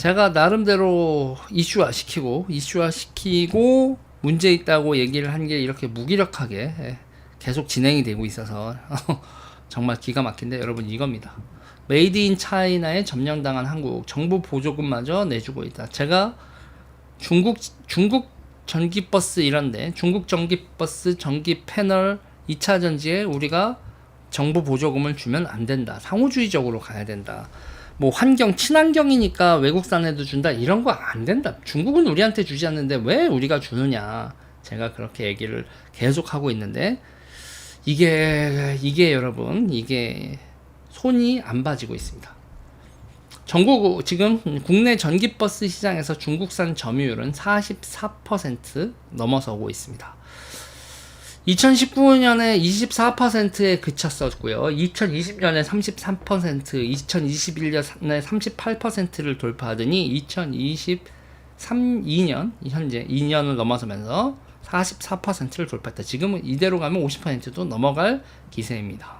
제가 나름대로 이슈화 시키고 이슈화 시키고 문제 있다고 얘기를 한 게 이렇게 무기력하게 예, 계속 진행이 되고 있어서 정말 기가 막힌데 여러분 이겁니다. 메이드 인 차이나에 점령당한 한국 정부 보조금마저 내주고 있다. 제가 중국 중국 전기버스 이런데 중국 전기버스 전기 패널 2차 전지에 우리가 정부 보조금을 주면 안 된다. 상호주의적으로 가야 된다. 뭐 환경 친환경이니까 외국산에도 준다 이런 거 안 된다. 중국은 우리한테 주지 않는데 왜 우리가 주느냐. 제가 그렇게 얘기를 계속 하고 있는데 이게 이게 여러분 이게 손이 안 봐지고 있습니다. 전국 지금 국내 전기버스 시장에서 중국산 점유율은 44% 넘어서고 있습니다. 2019년에 24%에 그쳤었고요. 2020년에 33%, 2021년에 38%를 돌파하더니 2023, 2년 현재 2년을 넘어서면서 44%를 돌파했다. 지금은 이대로 가면 50%도 넘어갈 기세입니다.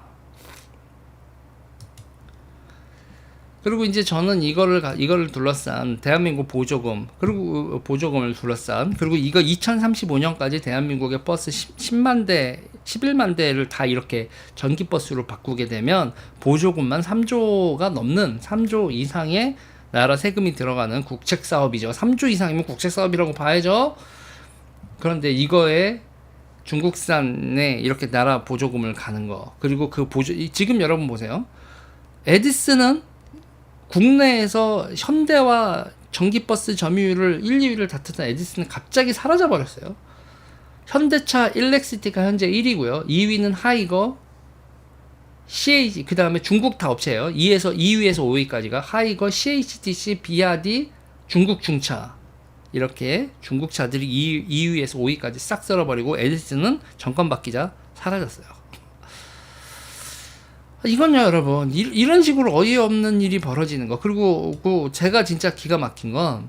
그리고 이제 저는 이거를 가- 이거를 둘러싼 대한민국 보조금 그리고 보조금을 둘러싼 그리고 이거 2035년까지 대한민국의 버스 10, 만 대 11만 대를 다 이렇게 전기 버스로 바꾸게 되면 보조금만 3조가 넘는 3조 이상의 나라 세금이 들어가는 국책 사업이죠. 3조 이상이면 국책 사업이라고 봐야죠. 그런데 이거에 중국산에 이렇게 나라 보조금을 가는 거 그리고 그 보조 이- 지금 여러분 보세요. 에디슨은 국내에서 현대와 전기버스 점유율을 1, 2위를 다투던 에디슨은 갑자기 사라져 버렸어요. 현대차 일렉시티가 현재 1위고요. 2위는 하이거, CH 그 다음에 중국 다 업체예요. 2에서 2위에서 5위까지가 하이거, CHTC, 비아디, 중국 중차 이렇게 중국 차들이 2, 2위에서 5위까지 싹 썰어버리고 에디슨은 정권 바뀌자 사라졌어요. 이건요 여러분. 이, 이런 식으로 어이없는 일이 벌어지는 거. 그리고 그 제가 진짜 기가 막힌 건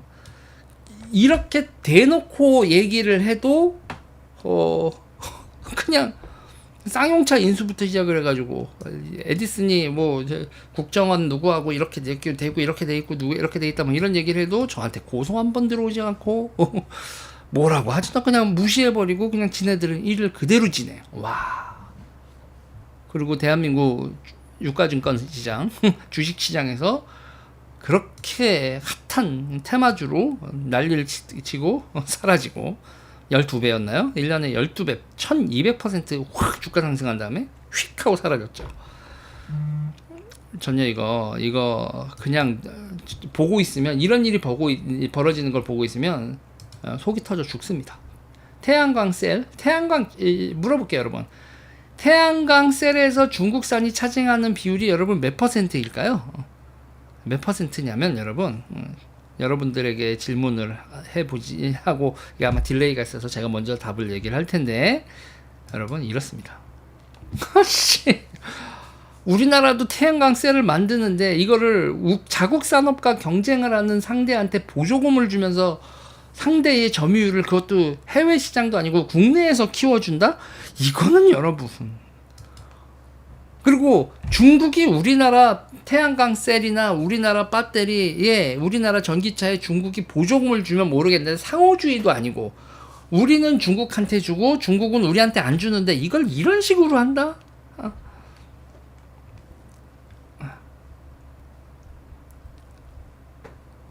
이렇게 대놓고 얘기를 해도 어 그냥 쌍용차 인수부터 시작을 해가지고 에디슨이 뭐 국정원 누구하고 이렇게 되- 되고 이렇게 돼 있고 누구 이렇게 돼 있다 뭐 이런 얘기를 해도 저한테 고소 한 번 들어오지 않고 뭐라고 하지도 그냥 무시해버리고 그냥 지네들은 일을 그대로 지내 와 그리고 대한민국 유가증권 시장, 주식 시장에서 그렇게 핫한 테마주로 난리를 치- 치고 사라지고 12배였나요? 1년에 12배, 1200%확 주가 상승한 다음에 휙 하고 사라졌죠. 전혀 이거 이거 그냥 보고 있으면 이런 일이 보고 있- 벌어지는 걸 보고 있으면 어, 속이 터져 죽습니다. 태양광 셀, 태양광 이, 물어볼게요, 여러분. 태양광 셀에서 중국산이 차지하는 비율이 여러분 몇 퍼센트일까요? 몇 퍼센트냐면 여러분 음, 여러분들에게 질문을 해보지 하고 이게 아마 딜레이가 있어서 제가 먼저 답을 얘기를 할 텐데 여러분 이렇습니다. 아씨 우리나라도 태양광 셀을 만드는데 이거를 우- 자국 산업과 경쟁을 하는 상대한테 보조금을 주면서 상대의 점유율을 그것도 해외 시장도 아니고 국내에서 키워준다? 이거는 여러분. 그리고 중국이 우리나라 태양광 셀이나 우리나라 배터리에 우리나라 전기차에 중국이 보조금을 주면 모르겠는데 상호주의도 아니고 우리는 중국한테 주고 중국은 우리한테 안 주는데 이걸 이런 식으로 한다? 아.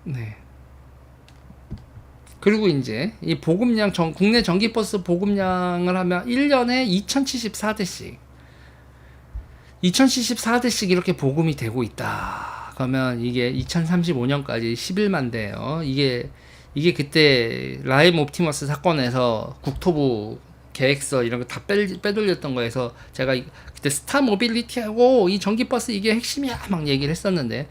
네. 그리고 이제 이 보급량 전, 국내 전기버스 보급량을 하면 1년에 2074대씩 2074대씩 이렇게 보급이 되고 있다. 그러면 이게 2035년까지 11만 대예요. 이게 이게 그때 라임 옵티머스 사건에서 국토부 계획서 이런 거 다 빼돌렸던 거에서 제가 이- 그때 스타 모빌리티하고 이 전기버스 이게 핵심이야 막 얘기를 했었는데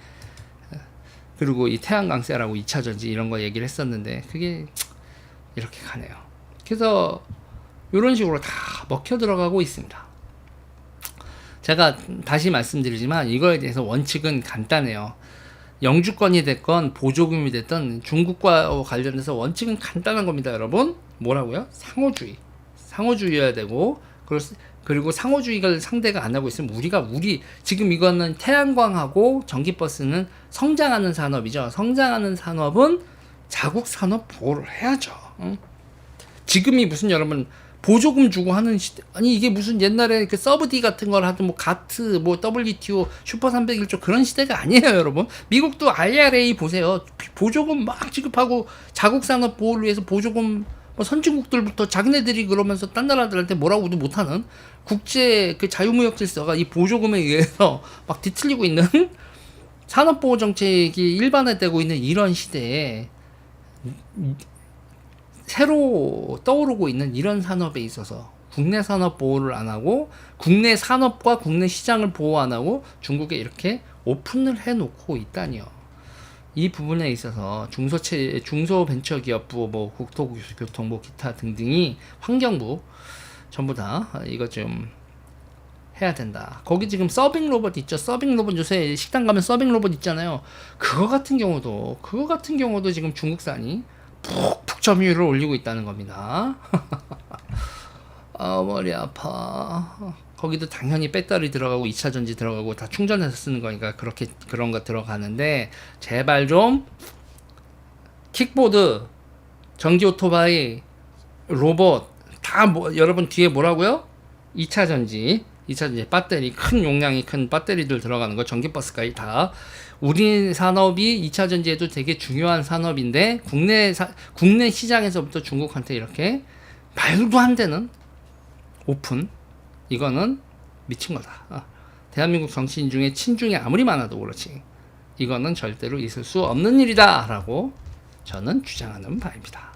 그리고 이 태양광세라고 2차 전지 이런 거 얘기를 했었는데 그게 이렇게 가네요. 그래서 이런 식으로 다 먹혀 들어가고 있습니다. 제가 다시 말씀드리지만 이거에 대해서 원칙은 간단해요. 영주권이 됐건 보조금이 됐던 중국과 관련해서 원칙은 간단한 겁니다, 여러분. 뭐라고요? 상호주의. 상호주의여야 되고 그리고 그리고 상호주의를 상대가 안 하고 있으면 우리가 우리 지금 이거는 태양광하고 전기버스는 성장하는 산업이죠. 성장하는 산업은 자국 산업 보호를 해야죠. 응? 지금이 무슨 여러분 보조금 주고 하는 시대 아니 이게 무슨 옛날에 그 서브디 같은 걸 하던 뭐 가트 뭐 WTO 슈퍼 301조 그런 시대가 아니에요 여러분 미국도 IRA 보세요 보조금 막 지급하고 자국 산업 보호를 위해서 보조금 뭐 선진국들부터 자기네들이 그러면서 딴 나라들한테 뭐라고도 못하는 국제 그 자유무역 질서가 이 보조금에 의해서 막 뒤틀리고 있는 산업보호 정책이 일반화되고 있는 이런 시대에 새로 떠오르고 있는 이런 산업에 있어서 국내 산업 보호를 안 하고 국내 산업과 국내 시장을 보호 안 하고 중국에 이렇게 오픈을 해 놓고 있다니요. 이 부분에 있어서 중소체 중소벤처기업부 뭐 국토교통부 기타 등등이 환경부 전부 다 이거 좀 해야 된다. 거기 지금 서빙 로봇 있죠. 서빙 로봇 요새 식당 가면 서빙 로봇 있잖아요. 그거 같은 경우도 그거 같은 경우도 지금 중국산이 푹푹 점유율을 올리고 있다는 겁니다. 아 머리 아파. 거기도 당연히 배터리 들어가고 2차 전지 들어가고 다 충전해서 쓰는 거니까 그렇게 그런 거 들어가는데 제발 좀 킥보드, 전기 오토바이, 로봇 다 뭐, 여러분 뒤에 뭐라고요? 2차 전지, 2차 전지. 배터리 큰 용량이 큰 배터리들 들어가는 거 전기 버스까지 다. 우리 산업이 2차 전지에도 되게 중요한 산업인데 국내 사, 국내 시장에서부터 중국한테 이렇게 말도 안 되는 오픈 이거는 미친 거다. 아, 대한민국 정치인 중에 친중이 아무리 많아도 그렇지 이거는 절대로 있을 수 없는 일이다 라고 저는 주장하는 바입니다.